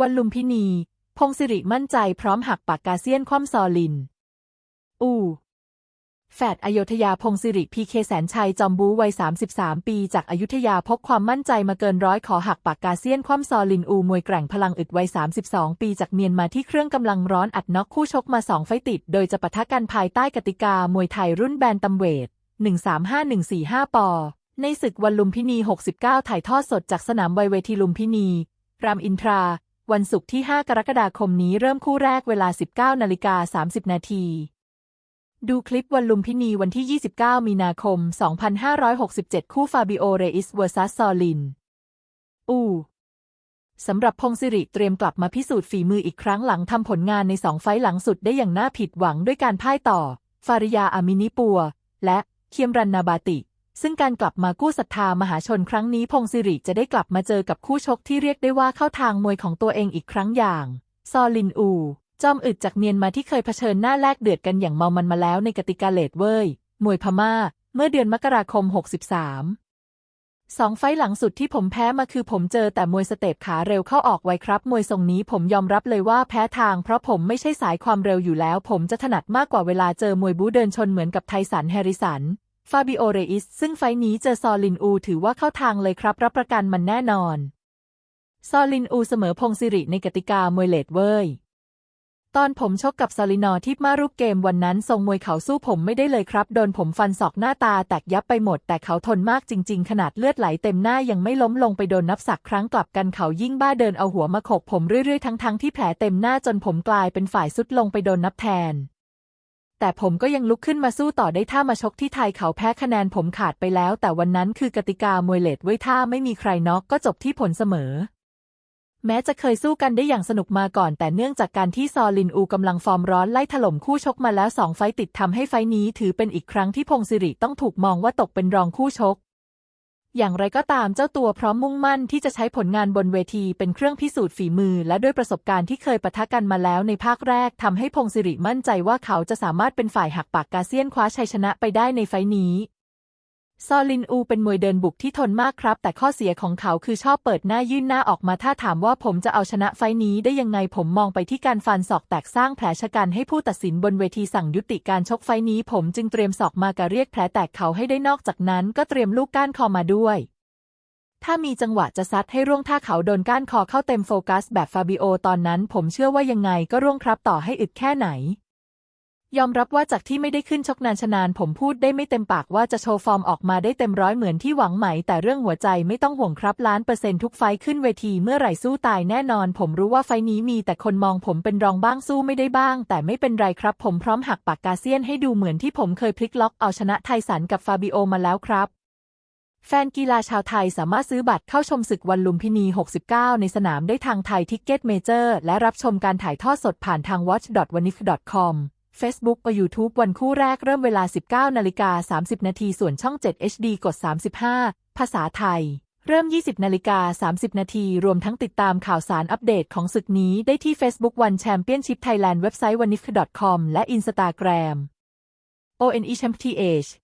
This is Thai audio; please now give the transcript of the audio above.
วันลุมพินี พงศิริมั่นใจพร้อมหักปากกาเซียนคว่ำซอลิน อูแฝดอโยธยาพงศิริพีเคแสนชัย จอมบูวัย 33 ปีจากอายุทยาพกความมั่นใจมาเกินร้อยขอหักปากกาเซียน คว่ำซอลินอู มวยแกร่งพลังอึดวัย 32 ปีจากเมียนมาที่เครื่องกำลังร้อนอัดน็อกคู่ชกมา 2 ไฟต์ติด โดยจะปะทะกันภายใต้กติกามวยไทยรุ่นแบนตัมเวท 135145 ปอ ในศึกวันลุมพินี 69 ถ่ายทอดสดจากสนามไวเวทีลุมพินี รามอินทรา วันศุกร์ที่ 5 กรกฎาคมนี้เริ่มคู่แรกเวลา 19นาฬิกา30 นาที ดูคลิปวันลุมพินีวันที่ 29 มีนาคม 2567 คู่ฟาบิโอ เรอิสเวอร์ซัสซอลิน อูสำหรับพงศิริเตรียมกลับมาพิสูจน์ฝีมืออีกครั้งหลังทำผลงานในสองไฟต์หลังสุดได้อย่างน่าผิดหวังด้วยการพ่ายต่อ ฟาริยาอามินิปัว และเคียมรันนาบาติ ซึ่งการกลับมากู้ศรัทธามหาชนครั้งนี้พงศิริจะได้กลับมาเจอกับคู่ชกที่เรียกได้ว่าเข้าทางมวยของตัวเองอีกครั้งอย่าง ซอลินอู จอมอึดจากเมียนมาที่เคยเผชิญหน้าแลกเดือดกันอย่างเมามันมาแล้วในกติกาเลดเว่ยมวยพม่า เมื่อเดือนมกราคม 63สองไฟต์หลังสุดที่ผมแพ้มาคือผมเจอแต่มวยสเตปขาเร็วเข้าออกไวครับ มวยทรงนี้ผมยอมรับเลยว่าแพ้ทาง เพราะผมไม่ใช่สายความเร็วอยู่แล้ว ผมจะถนัดมากกว่าเวลาเจอมวยบู๊เดินชนเหมือนกับไทสันแฮริสัน ฟาบิโอเรอิส ซึ่งไฟนี้เจอซอลินอูถือว่าเข้าทางเลยครับ รับประกันมันแน่นอน ซอลินอูเสมอพงศิริในกติกามวยเลดเว่ยตอนผมชกกับซอลินอที่มารูปเกมวันนั้นทรงมวยเขาสู้ผมไม่ได้เลยครับ โดนผมฟันศอกหน้าตาแตกยับไปหมด แต่เขาทนมากจริง ๆ ขนาดเลือดไหลเต็มหน้ายังไม่ล้มลงไปโดนนับสักครั้งกลับกันเขายิ่งบ้าเดินเอาหัวมาขกผมเรื่อยๆทั้งๆที่แผลเต็มหน้าจนผมกลายเป็นฝ่ายสุดลงไปโดนนับแทน แต่ผมก็ยังลุกขึ้นมาสู้ต่อได้ถ้ามาชกที่ไทยเขาแพ้คะแนนผมขาดไปแล้ว แต่วันนั้นคือกติกามวยเลดไว้ถ้าไม่มีใครน็อกก็จบที่ผลเสมอ แม้จะเคยสู้กันได้อย่างสนุกมาก่อน แต่เนื่องจากการที่ซอลินอูกำลังฟอร์มร้อนไล่ถล่มคู่ชกมาแล้วสองไฟต์ติดทำให้ไฟนี้ถือเป็นอีกครั้งที่พงศิริต้องถูกมองว่าตกเป็นรองคู่ชก อย่างไรก็ตามเจ้าตัวพร้อมมุ่งมั่นที่จะใช้ผลงานบนเวทีเป็นเครื่องพิสูจน์ฝีมือ และด้วยประสบการณ์ที่เคยปะทะกันมาแล้วในภาคแรกทำให้พงศิริมั่นใจว่าเขาจะสามารถเป็นฝ่ายหักปากกาเซียนคว้าชัยชนะไปได้ในไฟต์นี้ ซอลินอูเป็นมวยเดินบุกที่ทนมากครับ แต่ข้อเสียของเขาคือชอบเปิดหน้ายื่นหน้าออกมาถ้าถามว่าผมจะเอาชนะไฟต์นี้ได้ยังไงผมมองไปที่การฟันศอกแตกสร้างแผลชะกันให้ผู้ตัดสินบนเวทีสั่งยุติการชกไฟนี้ ผมจึงเตรียมศอกมากะเรียกแผลแตกเขาให้ได้นอกจากนั้น ก็เตรียมลูกก้านคอมาด้วย ถ้ามีจังหวะจะซัดให้ร่วงถ้าเขาโดนก้านคอเข้าเต็มโฟกัสแบบฟาบิโอตอนนั้น ผมเชื่อว่ายังไงก็ร่วงครับต่อให้อึดแค่ไหน ยอมรับว่าจากที่ไม่ได้ขึ้นชกนานชนานผมพูดได้ไม่เต็มปากว่าจะโชว์ฟอร์มออกมาได้เต็มร้อยเหมือนที่หวังไหม แต่เรื่องหัวใจไม่ต้องห่วงครับล้านเปอร์เซ็นต์ทุกไฟขึ้นเวทีเมื่อไหร่สู้ตายแน่นอน ผมรู้ว่าไฟนี้มีแต่คนมองผมเป็นรองบ้างสู้ไม่ได้บ้าง แต่ไม่เป็นไรครับ ผมพร้อมหักปากกาเซียนให้ดูเหมือนที่ผมเคยพลิกล็อกเอาชนะไทสันกับฟาบิโอมาแล้วครับแฟนกีฬาชาวไทยสามารถซื้อบัตรเข้าชมศึกวันลุมพินี 69 ในสนามได้ทางไทยทิกเก็ตเมเจอร์ และรับชมการถ่ายทอดสดผ่านทาง watch.wanif.com Facebook กับ YouTube วันคู่แรกเริ่มเวลา 19นาฬิกา30 นาทีส่วนช่อง 7 HD กด 35 ภาษาไทย เริ่ม 20นาฬิกา30 นาทีรวมทั้งติดตามข่าวสารอัปเดตของศึกนี้ได้ที่ Facebook วัน Championship Thailand เว็บไซต์ wanif.com และ Instagram ONE Championship